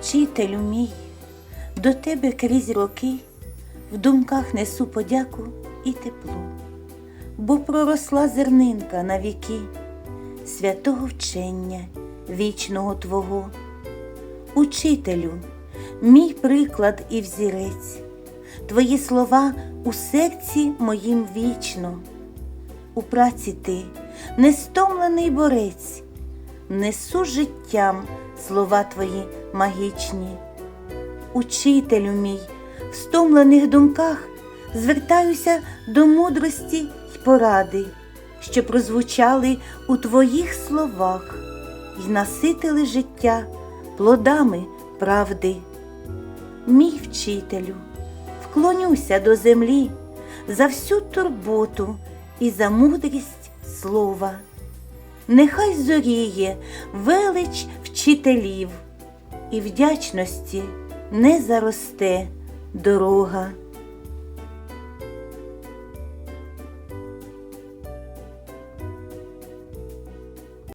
Вчителю мій, до тебе крізь роки в думках несу подяку і тепло, бо проросла зернинка на віки святого вчення вічного Твого. Учителю, мій приклад і взірець, Твої слова у серці моїм вічно. У праці ти, нестомлений борець, несу життям слова твої магічні. Учителю мій, в стомлених думках звертаюся до мудрості й поради, що прозвучали у твоїх словах й наситили життя плодами правди. Мій вчителю, вклонюся до землі за всю турботу і за мудрість слова. Нехай зоріє велич вчителів, і вдячності не заросте дорога.